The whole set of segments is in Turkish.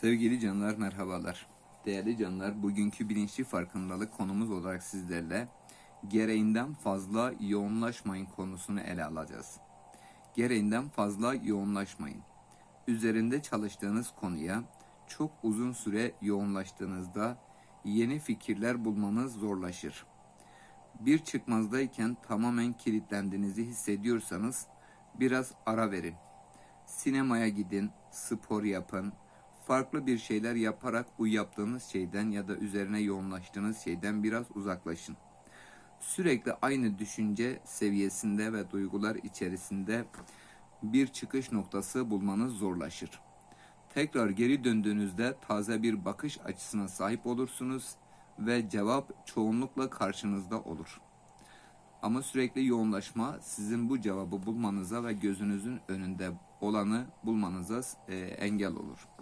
Sevgili canlar merhabalar. Değerli canlar bugünkü bilinçli farkındalık konumuz olarak sizlerle gereğinden fazla yoğunlaşmayın konusunu ele alacağız. Gereğinden fazla yoğunlaşmayın. Üzerinde çalıştığınız konuya çok uzun süre yoğunlaştığınızda yeni fikirler bulmanız zorlaşır. Bir çıkmazdayken tamamen kilitlendiğinizi hissediyorsanız biraz ara verin. Sinemaya gidin, spor yapın, farklı bir şeyler yaparak bu yaptığınız şeyden ya da üzerine yoğunlaştığınız şeyden biraz uzaklaşın. Sürekli aynı düşünce seviyesinde ve duygular içerisinde bir çıkış noktası bulmanız zorlaşır. Tekrar geri döndüğünüzde taze bir bakış açısına sahip olursunuz ve cevap çoğunlukla karşınızda olur. Ama sürekli yoğunlaşma sizin bu cevabı bulmanıza ve gözünüzün önünde olanı bulmanıza e, engel olur.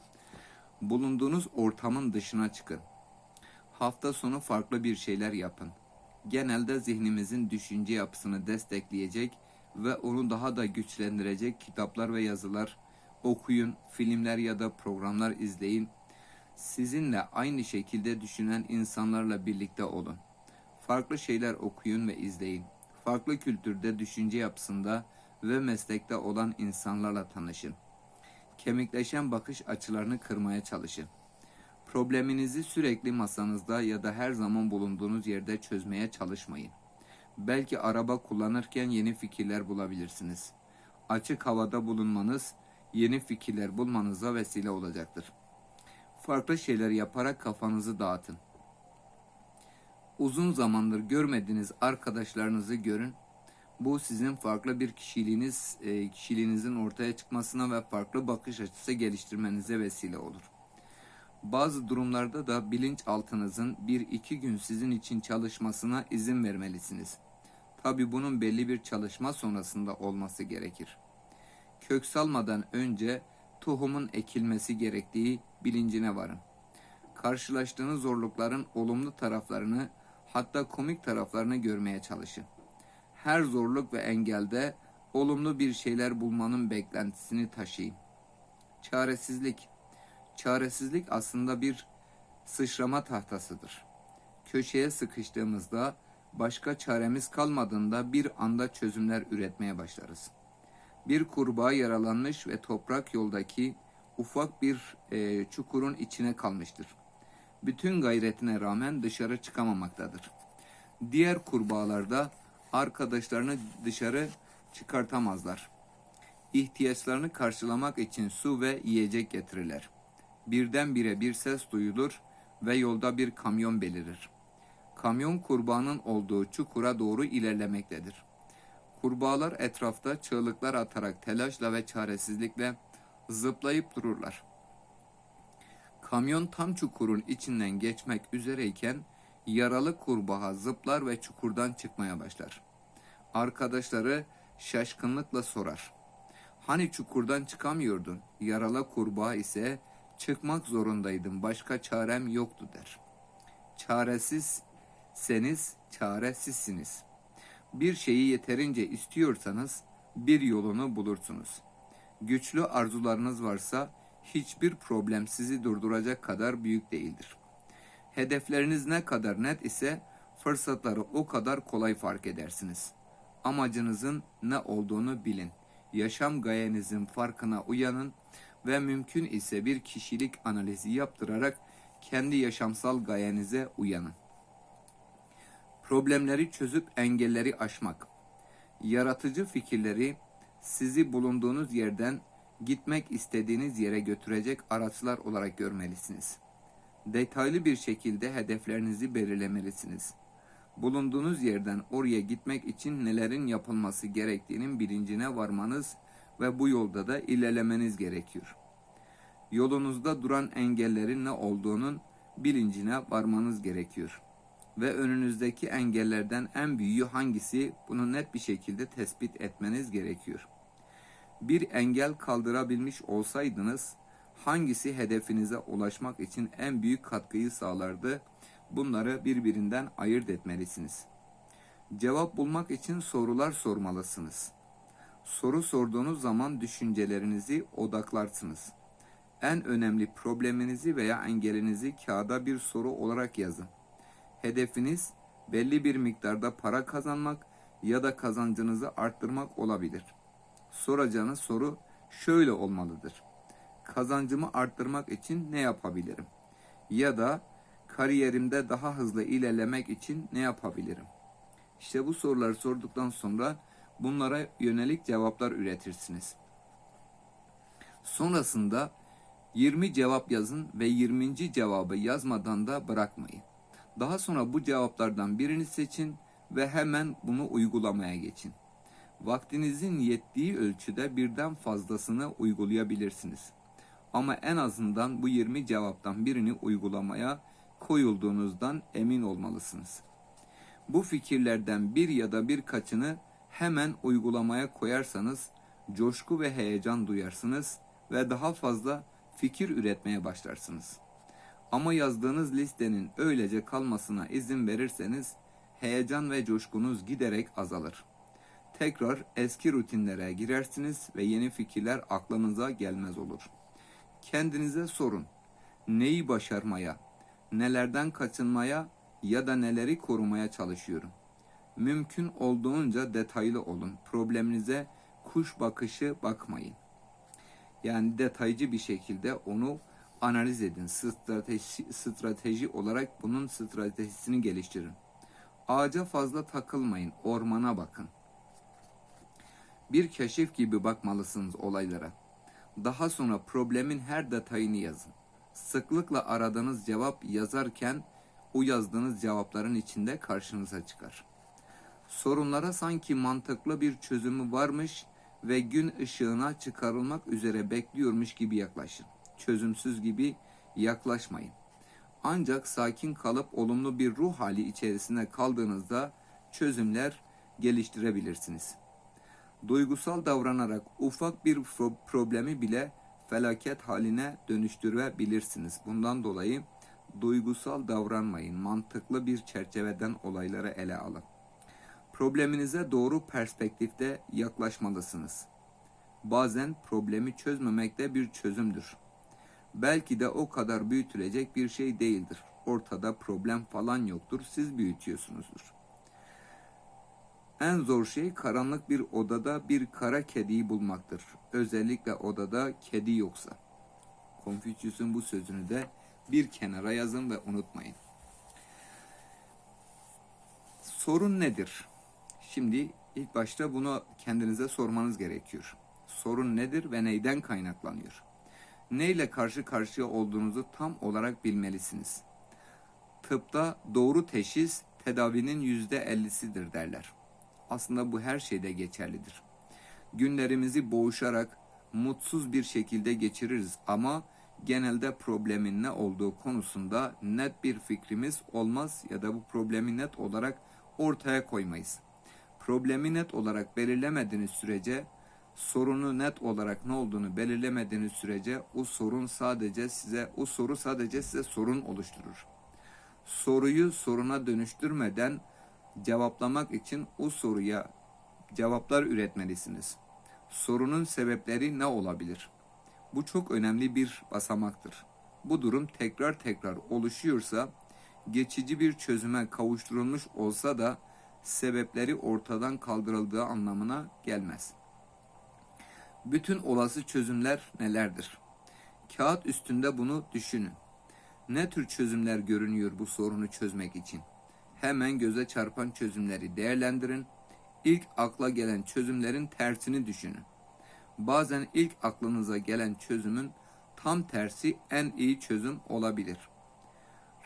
Bulunduğunuz ortamın dışına çıkın. Hafta sonu farklı bir şeyler yapın. Genelde zihnimizin düşünce yapısını destekleyecek ve onu daha da güçlendirecek kitaplar ve yazılar okuyun, filmler ya da programlar izleyin. Sizinle aynı şekilde düşünen insanlarla birlikte olun. Farklı şeyler okuyun ve izleyin. Farklı kültürde, düşünce yapısında ve meslekte olan insanlarla tanışın. Kemikleşen bakış açılarını kırmaya çalışın. Probleminizi sürekli masanızda ya da her zaman bulunduğunuz yerde çözmeye çalışmayın. Belki araba kullanırken yeni fikirler bulabilirsiniz. Açık havada bulunmanız yeni fikirler bulmanıza vesile olacaktır. Farklı şeyler yaparak kafanızı dağıtın. Uzun zamandır görmediğiniz arkadaşlarınızı görün. Bu sizin farklı bir kişiliğiniz, e, kişiliğinizin ortaya çıkmasına ve farklı bakış açısı geliştirmenize vesile olur. Bazı durumlarda da bilinçaltınızın bir iki gün sizin için çalışmasına izin vermelisiniz. Tabi bunun belli bir çalışma sonrasında olması gerekir. Kök salmadan önce tohumun ekilmesi gerektiği bilincine varın. Karşılaştığınız zorlukların olumlu taraflarını hatta komik taraflarını görmeye çalışın. Her zorluk ve engelde olumlu bir şeyler bulmanın beklentisini taşıyın. Çaresizlik Çaresizlik aslında bir sıçrama tahtasıdır. Köşeye sıkıştığımızda başka çaremiz kalmadığında bir anda çözümler üretmeye başlarız. Bir kurbağa yaralanmış ve toprak yoldaki ufak bir e, çukurun içine kalmıştır. Bütün gayretine rağmen dışarı çıkamamaktadır. Diğer kurbağalarda arkadaşlarını dışarı çıkartamazlar. İhtiyaçlarını karşılamak için su ve yiyecek getirirler. Birdenbire bir ses duyulur ve yolda bir kamyon belirir. Kamyon kurbağanın olduğu çukura doğru ilerlemektedir. Kurbağalar etrafta çığlıklar atarak telaşla ve çaresizlikle zıplayıp dururlar. Kamyon tam çukurun içinden geçmek üzereyken yaralı kurbağa zıplar ve çukurdan çıkmaya başlar. Arkadaşları şaşkınlıkla sorar. Hani çukurdan çıkamıyordun? Yaralı kurbağa ise çıkmak zorundaydım başka çarem yoktu der. Çaresizseniz çaresizsiniz. Bir şeyi yeterince istiyorsanız bir yolunu bulursunuz. Güçlü arzularınız varsa hiçbir problem sizi durduracak kadar büyük değildir. Hedefleriniz ne kadar net ise fırsatları o kadar kolay fark edersiniz. Amacınızın ne olduğunu bilin. Yaşam gayenizin farkına uyanın ve mümkün ise bir kişilik analizi yaptırarak kendi yaşamsal gayenize uyanın. Problemleri çözüp engelleri aşmak. Yaratıcı fikirleri sizi bulunduğunuz yerden gitmek istediğiniz yere götürecek araçlar olarak görmelisiniz. Detaylı bir şekilde hedeflerinizi belirlemelisiniz. Bulunduğunuz yerden oraya gitmek için nelerin yapılması gerektiğinin bilincine varmanız ve bu yolda da ilerlemeniz gerekiyor. Yolunuzda duran engellerin ne olduğunun bilincine varmanız gerekiyor. Ve önünüzdeki engellerden en büyüğü hangisi bunu net bir şekilde tespit etmeniz gerekiyor. Bir engel kaldırabilmiş olsaydınız hangisi hedefinize ulaşmak için en büyük katkıyı sağlardı? Bunları birbirinden ayırt etmelisiniz. Cevap bulmak için sorular sormalısınız. Soru sorduğunuz zaman düşüncelerinizi odaklarsınız. En önemli probleminizi veya engelinizi kağıda bir soru olarak yazın. Hedefiniz belli bir miktarda para kazanmak ya da kazancınızı arttırmak olabilir. Soracağınız soru şöyle olmalıdır. Kazancımı arttırmak için ne yapabilirim? Ya da kariyerimde daha hızlı ilerlemek için ne yapabilirim? İşte bu soruları sorduktan sonra bunlara yönelik cevaplar üretirsiniz. Sonrasında 20 cevap yazın ve 20. cevabı yazmadan da bırakmayın. Daha sonra bu cevaplardan birini seçin ve hemen bunu uygulamaya geçin. Vaktinizin yettiği ölçüde birden fazlasını uygulayabilirsiniz. Ama en azından bu 20 cevaptan birini uygulamaya koyulduğunuzdan emin olmalısınız. Bu fikirlerden bir ya da birkaçını hemen uygulamaya koyarsanız coşku ve heyecan duyarsınız ve daha fazla fikir üretmeye başlarsınız. Ama yazdığınız listenin öylece kalmasına izin verirseniz heyecan ve coşkunuz giderek azalır. Tekrar eski rutinlere girersiniz ve yeni fikirler aklınıza gelmez olur. Kendinize sorun. Neyi başarmaya, nelerden kaçınmaya ya da neleri korumaya çalışıyorum. Mümkün olduğunca detaylı olun. Probleminize kuş bakışı bakmayın. Yani detaycı bir şekilde onu analiz edin. Strateji, strateji olarak bunun stratejisini geliştirin. Ağaca fazla takılmayın. Ormana bakın. Bir keşif gibi bakmalısınız olaylara. Daha sonra problemin her detayını yazın. Sıklıkla aradığınız cevap yazarken o yazdığınız cevapların içinde karşınıza çıkar. Sorunlara sanki mantıklı bir çözümü varmış ve gün ışığına çıkarılmak üzere bekliyormuş gibi yaklaşın. Çözümsüz gibi yaklaşmayın. Ancak sakin kalıp olumlu bir ruh hali içerisinde kaldığınızda çözümler geliştirebilirsiniz. Duygusal davranarak ufak bir pro- problemi bile felaket haline dönüştürebilirsiniz. Bundan dolayı duygusal davranmayın. Mantıklı bir çerçeveden olayları ele alın. Probleminize doğru perspektifte yaklaşmalısınız. Bazen problemi çözmemek de bir çözümdür. Belki de o kadar büyütülecek bir şey değildir. Ortada problem falan yoktur. Siz büyütüyorsunuzdur. En zor şey karanlık bir odada bir kara kediyi bulmaktır. Özellikle odada kedi yoksa. Konfüçyüs'ün bu sözünü de bir kenara yazın ve unutmayın. Sorun nedir? Şimdi ilk başta bunu kendinize sormanız gerekiyor. Sorun nedir ve neyden kaynaklanıyor? Neyle karşı karşıya olduğunuzu tam olarak bilmelisiniz. Tıpta doğru teşhis tedavinin yüzde ellisidir derler. Aslında bu her şeyde geçerlidir. Günlerimizi boğuşarak mutsuz bir şekilde geçiririz ama genelde problemin ne olduğu konusunda net bir fikrimiz olmaz ya da bu problemi net olarak ortaya koymayız. Problemi net olarak belirlemediğiniz sürece, sorunu net olarak ne olduğunu belirlemediğiniz sürece o sorun sadece size o soru sadece size sorun oluşturur. Soruyu soruna dönüştürmeden cevaplamak için o soruya cevaplar üretmelisiniz. Sorunun sebepleri ne olabilir? Bu çok önemli bir basamaktır. Bu durum tekrar tekrar oluşuyorsa geçici bir çözüme kavuşturulmuş olsa da sebepleri ortadan kaldırıldığı anlamına gelmez. Bütün olası çözümler nelerdir? Kağıt üstünde bunu düşünün. Ne tür çözümler görünüyor bu sorunu çözmek için? Hemen göze çarpan çözümleri değerlendirin. İlk akla gelen çözümlerin tersini düşünün. Bazen ilk aklınıza gelen çözümün tam tersi en iyi çözüm olabilir.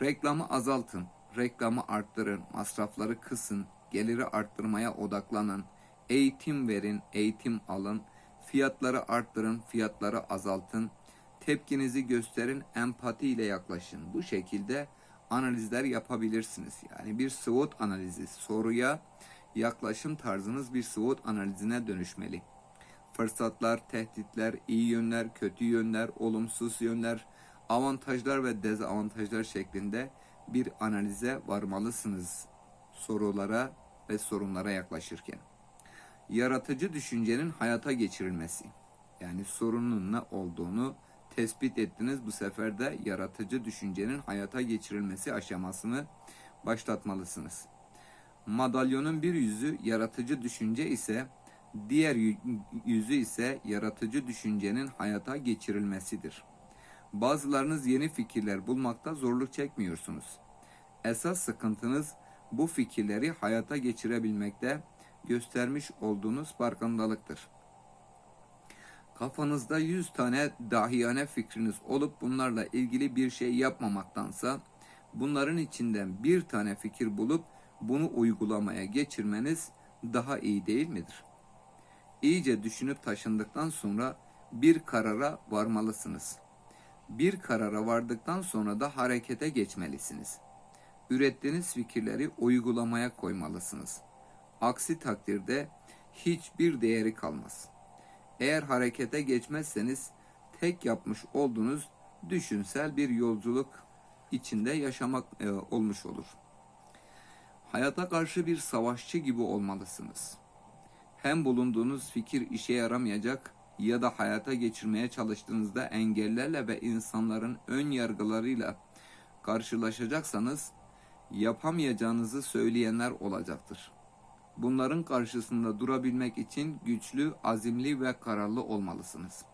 Reklamı azaltın, reklamı arttırın, masrafları kısın, geliri arttırmaya odaklanın, eğitim verin, eğitim alın, fiyatları arttırın, fiyatları azaltın, tepkinizi gösterin, empati ile yaklaşın. Bu şekilde analizler yapabilirsiniz. Yani bir SWOT analizi, soruya yaklaşım tarzınız bir SWOT analizine dönüşmeli. Fırsatlar, tehditler, iyi yönler, kötü yönler, olumsuz yönler, avantajlar ve dezavantajlar şeklinde bir analize varmalısınız sorulara ve sorunlara yaklaşırken. Yaratıcı düşüncenin hayata geçirilmesi. Yani sorunun ne olduğunu tespit ettiniz. Bu sefer de yaratıcı düşüncenin hayata geçirilmesi aşamasını başlatmalısınız. Madalyonun bir yüzü yaratıcı düşünce ise diğer yü- yüzü ise yaratıcı düşüncenin hayata geçirilmesidir. Bazılarınız yeni fikirler bulmakta zorluk çekmiyorsunuz. Esas sıkıntınız bu fikirleri hayata geçirebilmekte göstermiş olduğunuz farkındalıktır. Kafanızda 100 tane dahiyane fikriniz olup bunlarla ilgili bir şey yapmamaktansa bunların içinden bir tane fikir bulup bunu uygulamaya geçirmeniz daha iyi değil midir? İyice düşünüp taşındıktan sonra bir karara varmalısınız. Bir karara vardıktan sonra da harekete geçmelisiniz. Ürettiğiniz fikirleri uygulamaya koymalısınız. Aksi takdirde hiçbir değeri kalmaz. Eğer harekete geçmezseniz tek yapmış olduğunuz düşünsel bir yolculuk içinde yaşamak e, olmuş olur. Hayata karşı bir savaşçı gibi olmalısınız. Hem bulunduğunuz fikir işe yaramayacak ya da hayata geçirmeye çalıştığınızda engellerle ve insanların ön yargılarıyla karşılaşacaksanız yapamayacağınızı söyleyenler olacaktır. Bunların karşısında durabilmek için güçlü, azimli ve kararlı olmalısınız.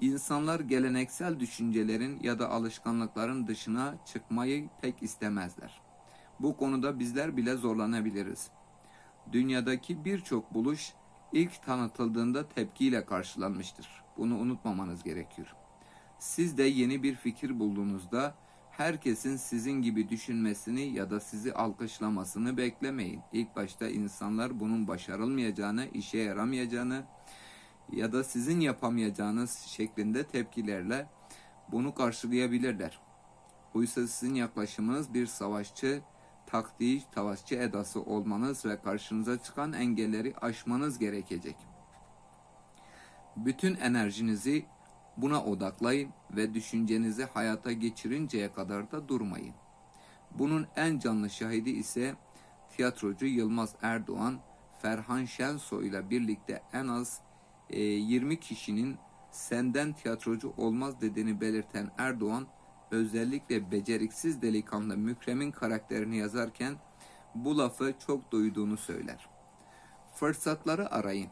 İnsanlar geleneksel düşüncelerin ya da alışkanlıkların dışına çıkmayı pek istemezler. Bu konuda bizler bile zorlanabiliriz. Dünyadaki birçok buluş ilk tanıtıldığında tepkiyle karşılanmıştır. Bunu unutmamanız gerekiyor. Siz de yeni bir fikir bulduğunuzda herkesin sizin gibi düşünmesini ya da sizi alkışlamasını beklemeyin. İlk başta insanlar bunun başarılmayacağını, işe yaramayacağını ya da sizin yapamayacağınız şeklinde tepkilerle bunu karşılayabilirler. Oysa sizin yaklaşımınız bir savaşçı, taktiği, savaşçı edası olmanız ve karşınıza çıkan engelleri aşmanız gerekecek. Bütün enerjinizi buna odaklayın ve düşüncenizi hayata geçirinceye kadar da durmayın. Bunun en canlı şahidi ise tiyatrocu Yılmaz Erdoğan, Ferhan Şensoy ile birlikte en az e, 20 kişinin senden tiyatrocu olmaz dediğini belirten Erdoğan, özellikle beceriksiz delikanlı Mükrem'in karakterini yazarken bu lafı çok duyduğunu söyler. Fırsatları arayın.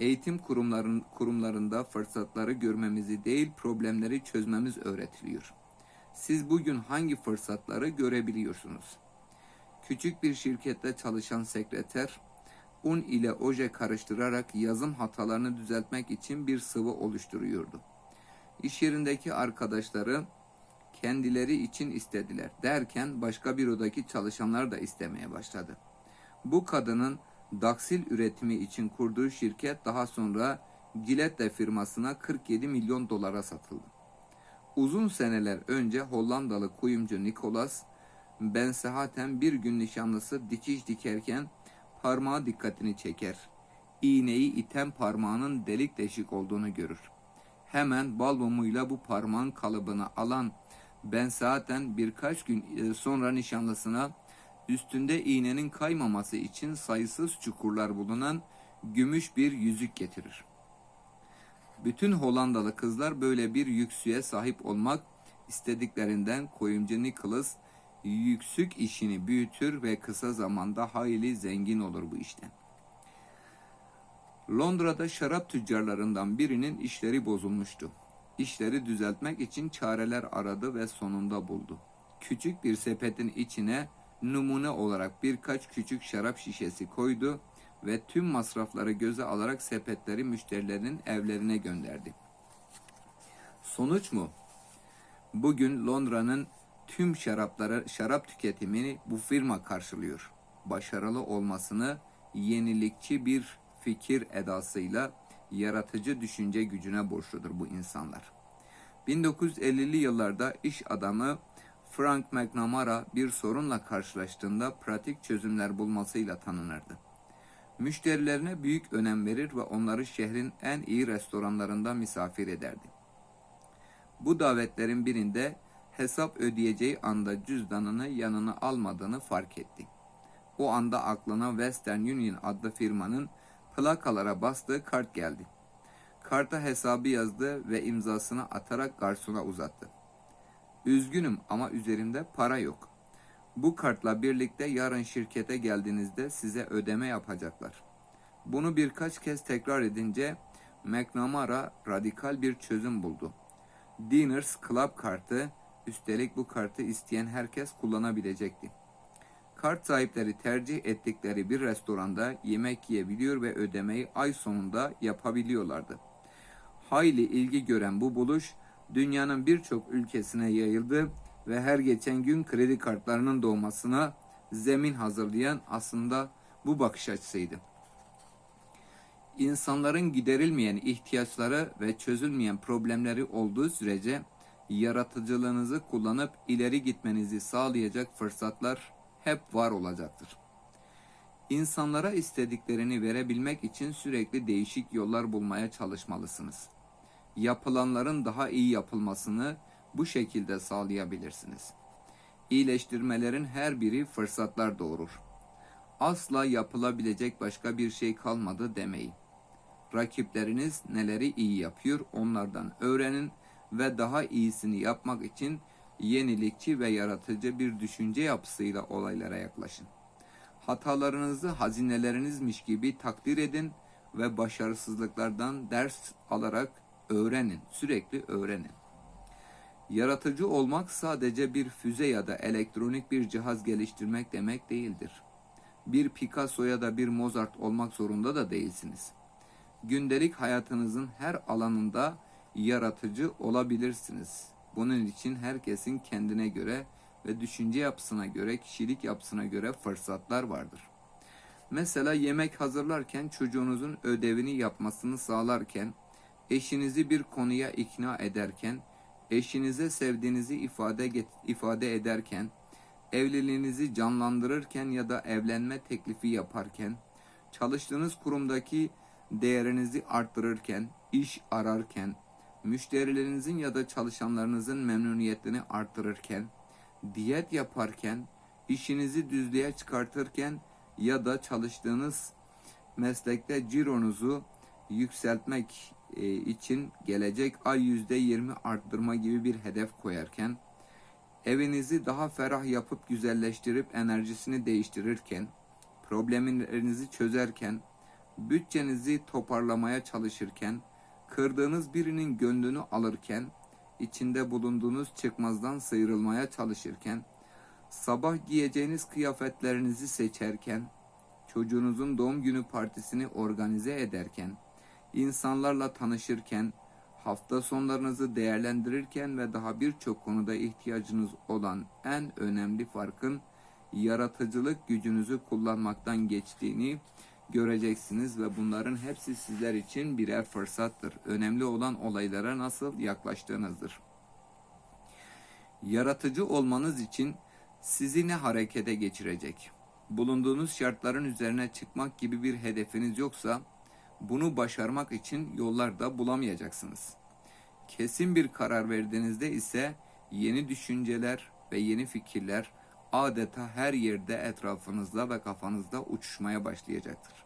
Eğitim kurumların, kurumlarında fırsatları görmemizi değil problemleri çözmemiz öğretiliyor. Siz bugün hangi fırsatları görebiliyorsunuz? Küçük bir şirkette çalışan sekreter, un ile oje karıştırarak yazım hatalarını düzeltmek için bir sıvı oluşturuyordu. İş yerindeki arkadaşları kendileri için istediler derken başka bir odaki çalışanlar da istemeye başladı. Bu kadının daksil üretimi için kurduğu şirket daha sonra Gillette firmasına 47 milyon dolara satıldı. Uzun seneler önce Hollandalı kuyumcu Nicolas Bensehaten bir gün nişanlısı dikiş dikerken parmağı dikkatini çeker. İğneyi iten parmağının delik deşik olduğunu görür. Hemen bal mumuyla bu parmağın kalıbını alan ben zaten birkaç gün e, sonra nişanlısına üstünde iğnenin kaymaması için sayısız çukurlar bulunan gümüş bir yüzük getirir. Bütün Hollandalı kızlar böyle bir yüksüğe sahip olmak istediklerinden koyumcu Nicholas yüksük işini büyütür ve kısa zamanda hayli zengin olur bu işten. Londra'da şarap tüccarlarından birinin işleri bozulmuştu. İşleri düzeltmek için çareler aradı ve sonunda buldu. Küçük bir sepetin içine numune olarak birkaç küçük şarap şişesi koydu ve tüm masrafları göze alarak sepetleri müşterilerin evlerine gönderdi. Sonuç mu? Bugün Londra'nın tüm şarapları, şarap tüketimini bu firma karşılıyor. Başarılı olmasını yenilikçi bir fikir edasıyla yaratıcı düşünce gücüne borçludur bu insanlar. 1950'li yıllarda iş adamı Frank McNamara bir sorunla karşılaştığında pratik çözümler bulmasıyla tanınırdı. Müşterilerine büyük önem verir ve onları şehrin en iyi restoranlarında misafir ederdi. Bu davetlerin birinde hesap ödeyeceği anda cüzdanını yanına almadığını fark etti. O anda aklına Western Union adlı firmanın plakalara bastığı kart geldi. Karta hesabı yazdı ve imzasını atarak garsona uzattı. Üzgünüm ama üzerimde para yok. Bu kartla birlikte yarın şirkete geldiğinizde size ödeme yapacaklar. Bunu birkaç kez tekrar edince McNamara radikal bir çözüm buldu. Diners Club kartı, üstelik bu kartı isteyen herkes kullanabilecekti. Kart sahipleri tercih ettikleri bir restoranda yemek yiyebiliyor ve ödemeyi ay sonunda yapabiliyorlardı. Hayli ilgi gören bu buluş dünyanın birçok ülkesine yayıldı ve her geçen gün kredi kartlarının doğmasına zemin hazırlayan aslında bu bakış açısıydı. İnsanların giderilmeyen ihtiyaçları ve çözülmeyen problemleri olduğu sürece yaratıcılığınızı kullanıp ileri gitmenizi sağlayacak fırsatlar hep var olacaktır. İnsanlara istediklerini verebilmek için sürekli değişik yollar bulmaya çalışmalısınız. Yapılanların daha iyi yapılmasını bu şekilde sağlayabilirsiniz. İyileştirmelerin her biri fırsatlar doğurur. Asla yapılabilecek başka bir şey kalmadı demeyin. Rakipleriniz neleri iyi yapıyor onlardan öğrenin ve daha iyisini yapmak için yenilikçi ve yaratıcı bir düşünce yapısıyla olaylara yaklaşın. Hatalarınızı hazinelerinizmiş gibi takdir edin ve başarısızlıklardan ders alarak öğrenin, sürekli öğrenin. Yaratıcı olmak sadece bir füze ya da elektronik bir cihaz geliştirmek demek değildir. Bir Picasso ya da bir Mozart olmak zorunda da değilsiniz. Gündelik hayatınızın her alanında yaratıcı olabilirsiniz. Bunun için herkesin kendine göre ve düşünce yapısına göre, kişilik yapısına göre fırsatlar vardır. Mesela yemek hazırlarken çocuğunuzun ödevini yapmasını sağlarken, eşinizi bir konuya ikna ederken, eşinize sevdiğinizi ifade ifade ederken, evliliğinizi canlandırırken ya da evlenme teklifi yaparken, çalıştığınız kurumdaki değerinizi arttırırken, iş ararken, müşterilerinizin ya da çalışanlarınızın memnuniyetini arttırırken, diyet yaparken, işinizi düzlüğe çıkartırken ya da çalıştığınız meslekte cironuzu yükseltmek için gelecek ay %20 arttırma gibi bir hedef koyarken, evinizi daha ferah yapıp güzelleştirip enerjisini değiştirirken, problemlerinizi çözerken, bütçenizi toparlamaya çalışırken, kırdığınız birinin gönlünü alırken, içinde bulunduğunuz çıkmazdan sıyrılmaya çalışırken, sabah giyeceğiniz kıyafetlerinizi seçerken, çocuğunuzun doğum günü partisini organize ederken, insanlarla tanışırken, hafta sonlarınızı değerlendirirken ve daha birçok konuda ihtiyacınız olan en önemli farkın yaratıcılık gücünüzü kullanmaktan geçtiğini göreceksiniz ve bunların hepsi sizler için birer fırsattır. Önemli olan olaylara nasıl yaklaştığınızdır. Yaratıcı olmanız için sizi ne harekete geçirecek? Bulunduğunuz şartların üzerine çıkmak gibi bir hedefiniz yoksa bunu başarmak için yollar da bulamayacaksınız. Kesin bir karar verdiğinizde ise yeni düşünceler ve yeni fikirler adeta her yerde etrafınızda ve kafanızda uçuşmaya başlayacaktır.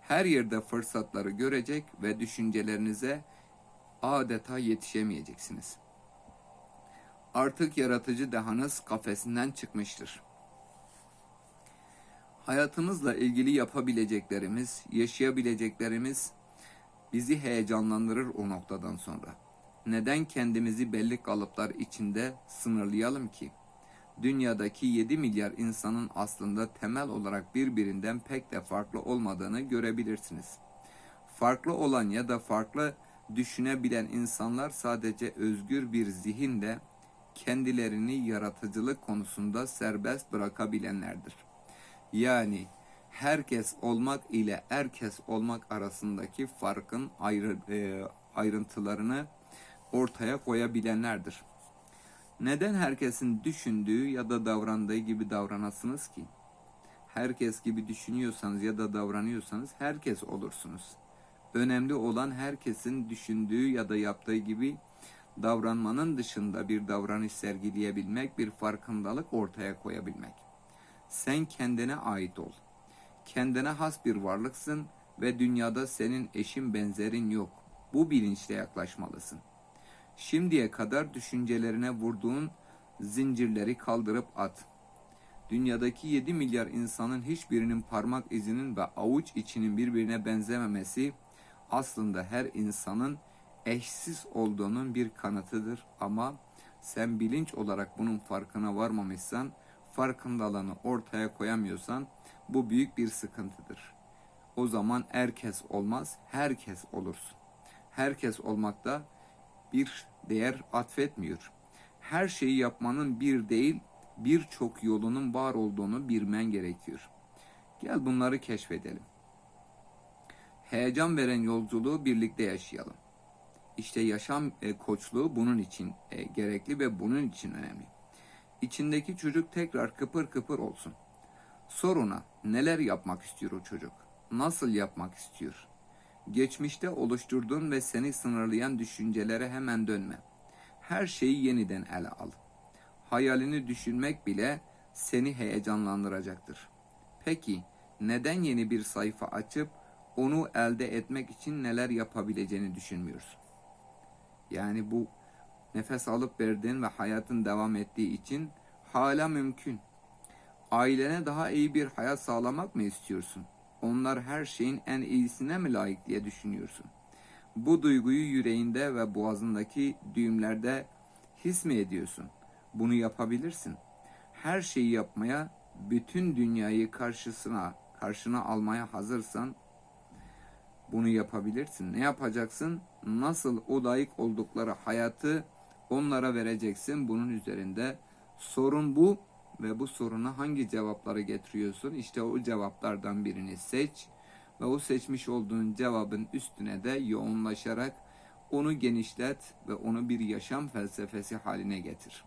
Her yerde fırsatları görecek ve düşüncelerinize adeta yetişemeyeceksiniz. Artık yaratıcı dehanız kafesinden çıkmıştır. Hayatımızla ilgili yapabileceklerimiz, yaşayabileceklerimiz bizi heyecanlandırır o noktadan sonra. Neden kendimizi belli kalıplar içinde sınırlayalım ki? Dünyadaki 7 milyar insanın aslında temel olarak birbirinden pek de farklı olmadığını görebilirsiniz. Farklı olan ya da farklı düşünebilen insanlar sadece özgür bir zihinle kendilerini yaratıcılık konusunda serbest bırakabilenlerdir. Yani herkes olmak ile herkes olmak arasındaki farkın ayrı, e, ayrıntılarını ortaya koyabilenlerdir. Neden herkesin düşündüğü ya da davrandığı gibi davranasınız ki? Herkes gibi düşünüyorsanız ya da davranıyorsanız herkes olursunuz. Önemli olan herkesin düşündüğü ya da yaptığı gibi davranmanın dışında bir davranış sergileyebilmek, bir farkındalık ortaya koyabilmek. Sen kendine ait ol. Kendine has bir varlıksın ve dünyada senin eşin benzerin yok. Bu bilinçle yaklaşmalısın. Şimdiye kadar düşüncelerine vurduğun zincirleri kaldırıp at. Dünyadaki 7 milyar insanın hiçbirinin parmak izinin ve avuç içinin birbirine benzememesi aslında her insanın eşsiz olduğunun bir kanıtıdır ama sen bilinç olarak bunun farkına varmamışsan, farkındalığını ortaya koyamıyorsan bu büyük bir sıkıntıdır. O zaman herkes olmaz, herkes olursun. Herkes olmakta bir değer atfetmiyor. Her şeyi yapmanın bir değil, birçok yolunun var olduğunu bilmen gerekiyor. Gel bunları keşfedelim. Heyecan veren yolculuğu birlikte yaşayalım. İşte yaşam e, koçluğu bunun için e, gerekli ve bunun için önemli. İçindeki çocuk tekrar kıpır kıpır olsun. Soruna neler yapmak istiyor o çocuk? Nasıl yapmak istiyor? Geçmişte oluşturduğun ve seni sınırlayan düşüncelere hemen dönme. Her şeyi yeniden ele al. Hayalini düşünmek bile seni heyecanlandıracaktır. Peki neden yeni bir sayfa açıp onu elde etmek için neler yapabileceğini düşünmüyorsun? Yani bu nefes alıp verdiğin ve hayatın devam ettiği için hala mümkün. Ailene daha iyi bir hayat sağlamak mı istiyorsun? Onlar her şeyin en iyisine mi layık diye düşünüyorsun? Bu duyguyu yüreğinde ve boğazındaki düğümlerde his mi ediyorsun? Bunu yapabilirsin. Her şeyi yapmaya, bütün dünyayı karşısına, karşına almaya hazırsan bunu yapabilirsin. Ne yapacaksın? Nasıl o layık oldukları hayatı onlara vereceksin. Bunun üzerinde sorun bu ve bu soruna hangi cevapları getiriyorsun? İşte o cevaplardan birini seç ve o seçmiş olduğun cevabın üstüne de yoğunlaşarak onu genişlet ve onu bir yaşam felsefesi haline getir.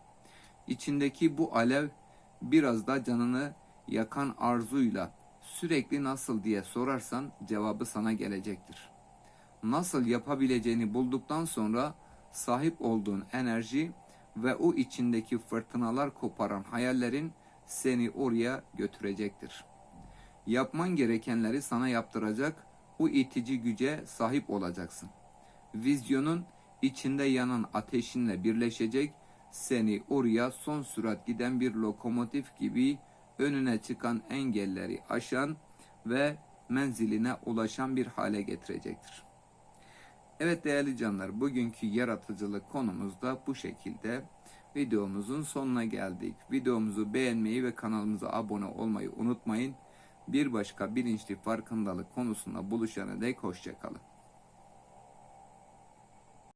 İçindeki bu alev biraz da canını yakan arzuyla sürekli nasıl diye sorarsan cevabı sana gelecektir. Nasıl yapabileceğini bulduktan sonra sahip olduğun enerji ve o içindeki fırtınalar koparan hayallerin seni oraya götürecektir. Yapman gerekenleri sana yaptıracak o itici güce sahip olacaksın. Vizyonun içinde yanan ateşinle birleşecek, seni oraya son sürat giden bir lokomotif gibi önüne çıkan engelleri aşan ve menziline ulaşan bir hale getirecektir. Evet değerli canlar, bugünkü yaratıcılık konumuz da bu şekilde. Videomuzun sonuna geldik. Videomuzu beğenmeyi ve kanalımıza abone olmayı unutmayın. Bir başka bilinçli farkındalık konusunda buluşana dek hoşçakalın.